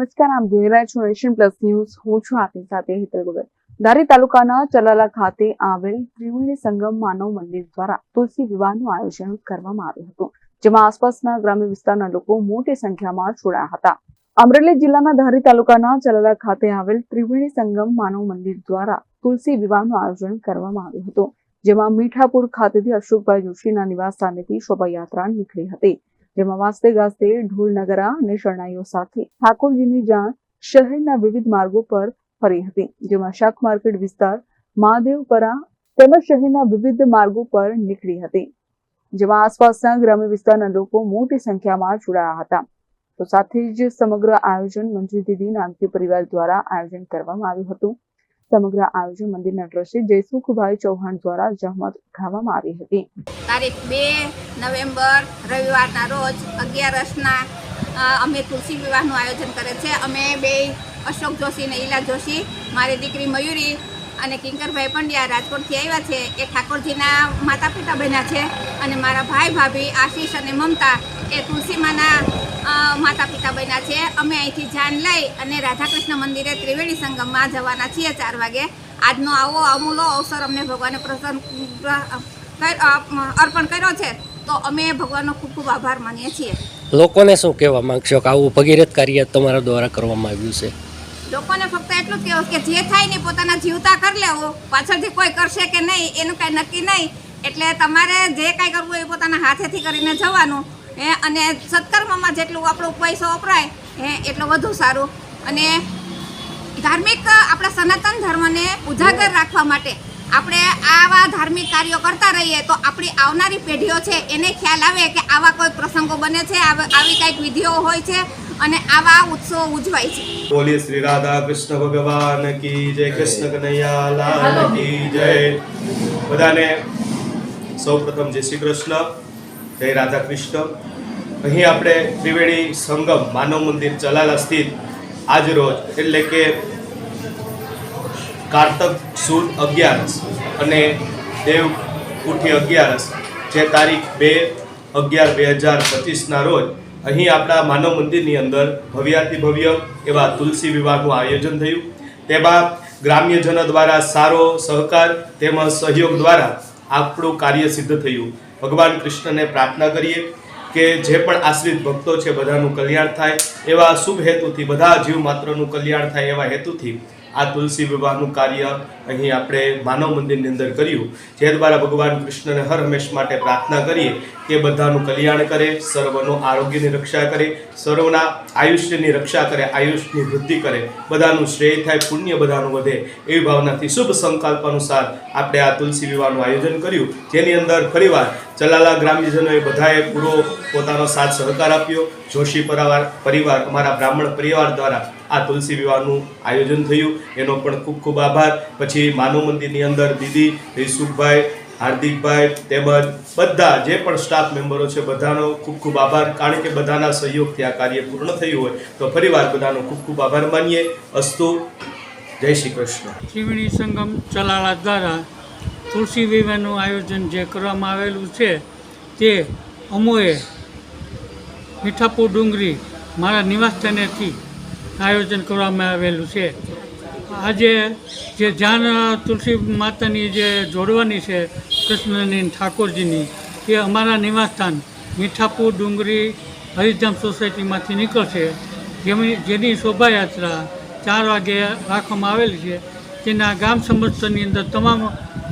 નમસ્કાર આમ જોઈ રહ્યા છો નેશન પ્લસ ન્યૂઝ. હું છું આપની સાથે હિતલ ગોગલ ધારી તાલુકાના ચલાલા ખાતે આવેલ ત્રિવેણી સંગમ માનવ મંદિર દ્વારા તુલસી વિવાહનું આયોજન કરવામાં આવ્યું હતું, જેમાં આસપાસના ગ્રામ્ય વિસ્તારના લોકો મોટી સંખ્યામાં જોડાયા હતા. અમરેલી જિલ્લાના ધારી તાલુકાના ચલાલા ખાતે આવેલ ત્રિવેણી સંગમ માનવ મંદિર દ્વારા તુલસી વિવાહનું આયોજન કરવામાં આવ્યું હતું, જેમાં મીઠાપુર ખાતેથી અશોકભાઈ જોશીના નિવાસ સ્થાનેથી શોભાયાત્રા નીકળી હતી. જેમાં વાસ્તે ગાસ્તે ઢોલ નગરા અને શરણાઈઓ સાથે ઠાકોરજીની જાણ શહેરના વિવિધ માર્ગો પર ફરી હતી, જેમાં શાક માર્કેટ વિસ્તાર મહાદેવપરા તેમજ શહેરના વિવિધ માર્ગો પર નીકળી હતી, જેમાં આસપાસના ગ્રામ્ય વિસ્તારના લોકો મોટી સંખ્યામાં જોડાયા હતા. તો સાથે જ સમગ્ર આયોજન મંજુ દીદી નાનકી પરિવાર દ્વારા આયોજન કરવામાં આવ્યું હતું. સમગ્ર આયોજન મંદિરના ટ્રસ્ટી જયસુખભાઈ ચૌહાણ દ્વારા જહમત ઉઠાવવામાં આવી હતી. તારીખ બે નવેમ્બર રવિવારના રોજ અગિયારસના અમે તુલસી વિવાહનું આયોજન કરે છે. અમે બે અશોક જોશી ને ઈલા જોશી, મારી દીકરી મયુરી અને કિંકરભાઈ પંડ્યા રાજકોટથી આવ્યા છે. એ ઠાકોરજીના માતા પિતા બન્યા છે અને મારા ભાઈ ભાભી, આશીષ અને મમતા એ તુલસીમાના માતા પિતા બન્યા છે. અમે અહીંથી જાન લઈ અને રાધાકૃષ્ણ મંદિરે ત્રિવેણી સંગમમાં જવાના છીએ ચાર વાગે. આજનો આવો અમૂલો અવસર અમને ભગવાને પ્રસન્ન અર્પણ કર્યો છે. તો અમે ભગવાનનો ખૂબ ખૂબ આભાર માનીએ છીએ. લોકોને શું કહેવા માંગશો કે આવું ભગીરથ કાર્ય તમારા દ્વારા કરવામાં આવ્યું છે? લોકોને ફક્ત એટલું જ કહેવું કે જે થાય ને પોતાના જીવતા કરી લેવો. પાછળથી કોઈ કરશે કે નહીં, એનું કાંઈ નક્કી નહીં. એટલે તમારે જે કાંઈ કરવું એ પોતાના હાથેથી કરીને જવાનું. હે, અને સત્કર્મમાં જેટલું આપણો પૈસો વપરાય, હે, એટલું વધુ સારું. અને ધાર્મિક આપણા સનાતન ધર્મને ઉજાગર રાખવા માટે આપણે આવા ધાર્મિક કાર્યો કરતા રહીએ તો આપણી આવનારી પેઢીઓ છે એને ખ્યાલ આવે કે આવા કોઈ પ્રસંગો બને છે આવા- આવી કંઈક વિધિઓ હોય છે અને આવા ઉત્સવો ઉજવાય છે. બોલીએ શ્રી રાધા કૃષ્ણ ભગવાન કી જય કૃષ્ણ કનૈયા લાલ કી જય. બધાને સૌપ્રથમ જય શ્રી કૃષ્ણ જય રાધા કૃષ્ણ. અહીં આપણે ત્રિવેણી સંગમ માનવ મંદિર ચલાલા સ્થિત આજ રોજ એટલે કે કારતક સુદ અગિયારસ અને દેવ કુઠી અગિયારસ, જે તારીખ બે અગિયાર બે હજાર પચીસના રોજ અહીં આપણા માનવ મંદિરની અંદર ભવ્યાતિ ભવ્ય એવા તુલસી વિવાહનું આયોજન થયું. તેમાં ગ્રામ્યજનો દ્વારા સારો સહકાર તેમજ સહયોગ દ્વારા આપણું કાર્ય સિદ્ધ થયું. ભગવાન કૃષ્ણને પ્રાર્થના કરીએ કે જે પણ આશ્રિત ભક્તો છે બધાનું કલ્યાણ થાય, એવા શુભ હેતુથી, બધા જીવ માત્રનું કલ્યાણ થાય એવા હેતુથી આ તુલસી વિવાહનું કાર્ય અહીં આપણે માનવ મંદિરની અંદર કર્યું. જે દ્વારા ભગવાન કૃષ્ણને હર હંમેશ માટે પ્રાર્થના કરીએ કે બધાનું કલ્યાણ કરે, સર્વનું આરોગ્યની રક્ષા કરે, સર્વના આયુષ્યની રક્ષા કરે, આયુષ્યની વૃદ્ધિ કરે. બધાનું શ્રેય થાય, પુણ્ય બધાનું વધે એવી ભાવનાથી શુભ સંકલ્પ અનુસાર આપણે આ તુલસી વિવાહનું આયોજન કર્યું. જેની અંદર ફરીવાર ચલાલા ગ્રામ્યજનોએ બધાએ પૂરો પોતાનો સાથ સહકાર આપ્યો. જોશી પરિવાર પરિવાર અમારા બ્રાહ્મણ પરિવાર દ્વારા આ તુલસી વિવાહનું આયોજન થયું. એનો પણ ખૂબ ખૂબ આભાર. પછી માનવ મંદિરની અંદર દીદી રિસુખભાઈ હાર્દિકભાઈ તેમજ બધા જે પણ સ્ટાફ મેમ્બરો છે, બધાનો ખૂબ ખૂબ આભાર. કારણ કે બધાના સહયોગથી આ કાર્ય પૂર્ણ થયું હોય તો ફરીવાર બધાનો ખૂબ ખૂબ આભાર માનીએ. અસ્તુ. જય શ્રી કૃષ્ણ. ત્રિવેણી સંગમ ચલાળા દ્વારા તુલસી વિવાહનું આયોજન જે કરવામાં આવેલું છે, તે અમોએ મીઠાપુર ડુંગરી મારા નિવાસસ્થાનેથી આયોજન કરવામાં આવેલું છે. આજે જે જાન તુલસી માતાની જે જોડવાની છે કૃષ્ણની ઠાકોરજીની, એ અમારા નિવાસસ્થાન મીઠાપુર ડુંગરી હરિધામ સોસાયટીમાંથી નીકળશે. જેમની, જેની શોભાયાત્રા ચાર વાગે રાખવામાં આવેલી છે. તેના ગામ સમસ્તની અંદર તમામ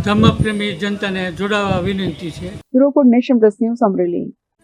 ધર્મપ્રેમી જનતાને જોડાવા વિનંતી છે. અમરેલી.